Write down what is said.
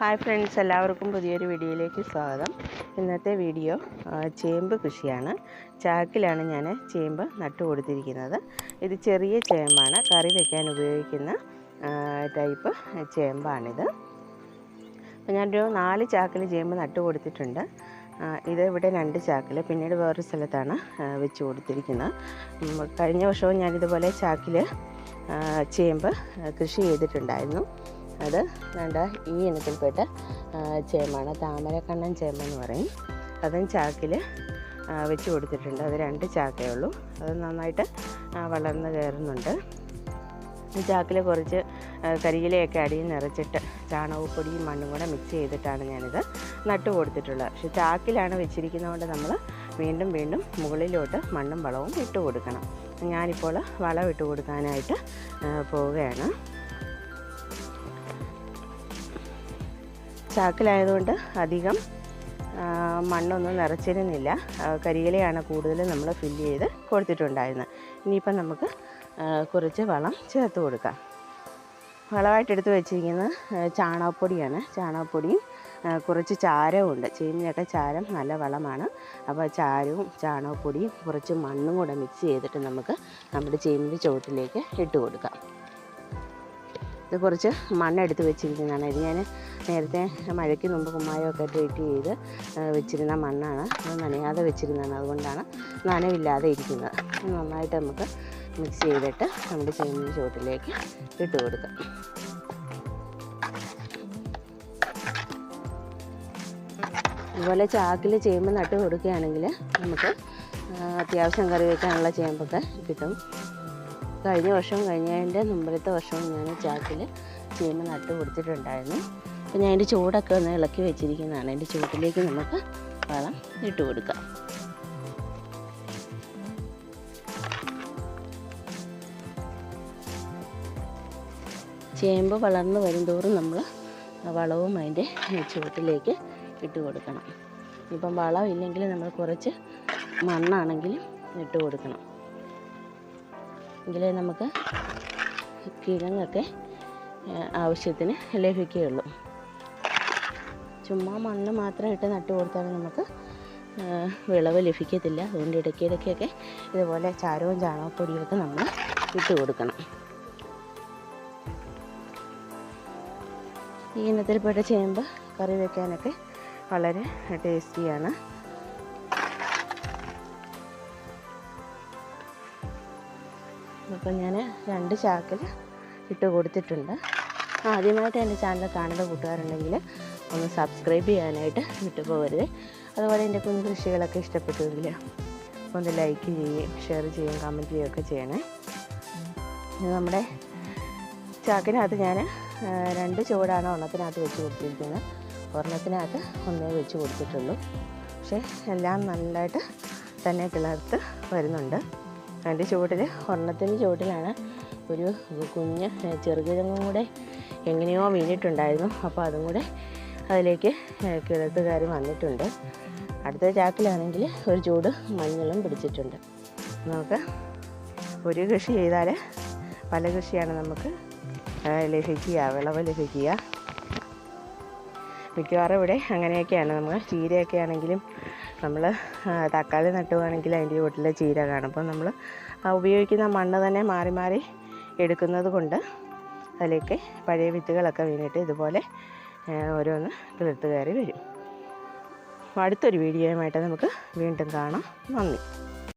Hi friends എല്ലാവർക്കും പുതിയൊരു വീഡിയോയിലേക്ക് സ്വാഗതം. ഇന്നത്തെ വീഡിയോ ചേമ്പ് കൃഷിയാണ്. ചാക്കിലാണ് ഞാൻ ചേമ്പ് നട്ടു കൊടുത്തിരിക്കുന്നത്. ഇത് ചെറിയ ചേമ്പാണ്. കറി വയ്ക്കാൻ ഉപയോഗിക്കുന്ന ടൈപ്പ് ചേമ്പാണിത്. അപ്പോൾ ഞാനൊരു നാല് ചാക്കിൽ ചേമ്പ് നട്ടു കൊടുത്തിട്ടുണ്ട്. ഇത് ഇവിടെ രണ്ട് ചാക്കിൽ പിന്നീട് വേറൊരു സ്ഥലത്താണ് വെച്ച് കൊടുത്തിരിക്കുന്നത്. കഴിഞ്ഞ വർഷവും ഞാനിതുപോലെ ചാക്കിൽ ചേമ്പ് കൃഷി ചെയ്തിട്ടുണ്ടായിരുന്നു. അത് വേണ്ട ഈ ഇനത്തിൽപ്പെട്ട ചേമ്പാണ് താമരക്കണ്ണൻ ചേമ്പെന്ന് പറയും. അതും ചാക്കിൽ വെച്ച് കൊടുത്തിട്ടുണ്ട്. അത് രണ്ട് ചാക്കേ ഉള്ളൂ. അത് നന്നായിട്ട് വളർന്ന് കയറുന്നുണ്ട്. ചാക്കിൽ കുറച്ച് കരിയിലയൊക്കെ അടിയിൽ നിറച്ചിട്ട് ചാണകപ്പൊടിയും മണ്ണും കൂടെ മിക്സ് ചെയ്തിട്ടാണ് ഞാനിത് നട്ടു കൊടുത്തിട്ടുള്ളത്. പക്ഷേ ചാക്കിലാണ് വെച്ചിരിക്കുന്നതുകൊണ്ട് നമ്മൾ വീണ്ടും വീണ്ടും മുകളിലോട്ട് മണ്ണും വളവും ഇട്ട് കൊടുക്കണം. ഞാനിപ്പോൾ വളം ഇട്ട് കൊടുക്കാനായിട്ട് പോവുകയാണ്. ചാക്കിലായതുകൊണ്ട് അധികം മണ്ണൊന്നും നിറച്ചിരുന്നില്ല. കരിയിലയാണ് കൂടുതൽ നമ്മൾ ഫില്ല് ചെയ്ത് കൊടുത്തിട്ടുണ്ടായിരുന്നത്. ഇനിയിപ്പം നമുക്ക് കുറച്ച് വളം ചേർത്ത് കൊടുക്കാം. വളമായിട്ട് എടുത്ത് വെച്ചിരിക്കുന്നത് ചാണകപ്പൊടിയാണ്. ചാണകപ്പൊടിയും കുറച്ച് ചാരവും ഉണ്ട്. ചേമ്പിനൊക്കെ ചാരം നല്ല വളമാണ്. അപ്പോൾ ചാരവും ചാണകപ്പൊടിയും കുറച്ച് മണ്ണും കൂടെ മിക്സ് ചെയ്തിട്ട് നമുക്ക് നമ്മുടെ ചീമിന്റെ ചുവട്ടിലേക്ക് ഇട്ട് കൊടുക്കാം. ഇത് കുറച്ച് മണ്ണെടുത്ത് വെച്ചിരിക്കുന്നതാണ്. ഇത് ഞാൻ നേരത്തെ മഴയ്ക്ക് മുമ്പ് കുമ്മായമൊക്കെ ട്രീറ്റ് ചെയ്ത് വെച്ചിരുന്ന മണ്ണാണ്. അത് നനയാതെ വെച്ചിരുന്നതാണ്. അതുകൊണ്ടാണ് നനവില്ലാതെ ഇരിക്കുന്നത്. നന്നായിട്ട് നമുക്ക് മിക്സ് ചെയ്തിട്ട് നമ്മുടെ ചെമ്മീൻ ചുവട്ടിലേക്ക് ഇട്ട് കൊടുക്കാം. അതുപോലെ ചാക്കിൽ ചേമ്പ് നട്ട് കൊടുക്കുകയാണെങ്കിൽ നമുക്ക് അത്യാവശ്യം കറി വയ്ക്കാനുള്ള ചേമ്പൊക്കെ കിട്ടും. കഴിഞ്ഞ വർഷവും കഴിഞ്ഞതിന്റെ മുമ്പിലത്തെ വർഷവും ഞാൻ ചാക്കിൽ ചേമ്പ് നട്ട് കൊടുത്തിട്ടുണ്ടായിരുന്നു. അപ്പോൾ ഞാൻ അതിന്റെ ചൂടൊക്കെ ഒന്ന് ഇളക്കി വെച്ചിരിക്കുന്നതാണ്. അതിന്റെ ചൂട്ടിലേക്ക് നമുക്ക് വളം ഇട്ട് കൊടുക്കാം. ചേമ്പ് വളർന്ന് വരുംതോറും നമ്മൾ വളവും അതിന്റെ ചുവട്ടിലേക്ക് ഇട്ട് കൊടുക്കണം. ഇപ്പം വളം ഇല്ലെങ്കിൽ നമ്മൾ കുറച്ച് മണ്ണാണെങ്കിലും ഇട്ട് കൊടുക്കണം. എങ്കിലേ നമുക്ക് കിഴങ്ങൊക്കെ ആവശ്യത്തിന് ലഭിക്കുകയുള്ളൂ. ചുമ്മാ മണ്ണ് മാത്രം ഇട്ട് നട്ട് കൊടുത്താൽ നമുക്ക് വിളവ് ലഭിക്കത്തില്ല. അതുകൊണ്ട് ഇടയ്ക്കിടയ്ക്കൊക്കെ ഇതുപോലെ ചാരവും ചാണകപ്പൊടിയൊക്കെ നമ്മൾ ഇട്ട് കൊടുക്കണം. ഈ ഇനത്തിൽപ്പെട്ട ചേമ്പ് കറി വയ്ക്കാനൊക്കെ വളരെ ടേസ്റ്റിയാണ്. അപ്പം ഞാൻ രണ്ട് ചാക്കിൽ ഇട്ട് കൊടുത്തിട്ടുണ്ട്. ആദ്യമായിട്ട് എന്റെ ചാനൽ കാണുന്ന കൂട്ടുകാരുണ്ടെങ്കിൽ ഒന്ന് സബ്സ്ക്രൈബ് ചെയ്യാനായിട്ട് വിട്ടു പോകരുത് അതുപോലെ എന്റെ കുഞ്ഞു കൃഷികളൊക്കെ ഇഷ്ടപ്പെട്ടുവെങ്കിൽ ഒന്ന് ലൈക്ക് ചെയ്യുകയും ഷെയർ ചെയ്യുകയും കമന്റ് ചെയ്യുകയൊക്കെ ചെയ്യണേ. നമ്മുടെ ചാക്കിനകത്ത് ഞാൻ രണ്ട് ചുവടാണ് ഒണ്ണത്തിനകത്ത് വെച്ച് കൊടുത്തിരിക്കുന്നത്. ഒരെണ്ണത്തിനകത്ത് ഒന്നേ വെച്ച് കൊടുത്തിട്ടുള്ളൂ. പക്ഷേ എല്ലാം നല്ലതായിട്ട് തന്നെ കിളർത്ത് വരുന്നുണ്ട്. അതിന്റെ ചുവട്ടിൽ ഒരെണ്ണത്തിന്റെ ചുവട്ടിലാണ് ഒരു കുഞ്ഞ് ചെറുകിഴങ്ങും കൂടെ എങ്ങനെയോ വീണിട്ടുണ്ടായിരുന്നു. അപ്പോൾ അതും കൂടെ അതിലേക്ക് കിളർത്ത് കയറി വന്നിട്ടുണ്ട്. അടുത്ത ചാക്കിലാണെങ്കിൽ ഒരു ചൂട് മഞ്ഞളും പിടിച്ചിട്ടുണ്ട്. നമുക്ക് ഒരു കൃഷി ചെയ്താൽ പല കൃഷിയാണ് നമുക്ക് ലഭിക്കുക വിളവ് ലഭിക്കുക. മിക്കവാറും ഇവിടെ അങ്ങനെയൊക്കെയാണ്. നമ്മൾ ചീരയൊക്കെ ആണെങ്കിലും നമ്മൾ തക്കാളി നട്ടുവാണെങ്കിൽ അതിന്റെ ചുവട്ടിലെ ചീര കാണും. അപ്പം നമ്മൾ ഉപയോഗിക്കുന്ന മണ്ണ് തന്നെ മാറി മാറി എടുക്കുന്നത് കൊണ്ട് അതിലേക്ക് പഴയ വിത്തുകളൊക്കെ വീണിട്ട് ഇതുപോലെ ഓരോന്ന് കിളിർത്ത് കയറി വരും. അടുത്തൊരു വീഡിയോയുമായിട്ട് നമുക്ക് വീണ്ടും കാണാം. നന്ദി.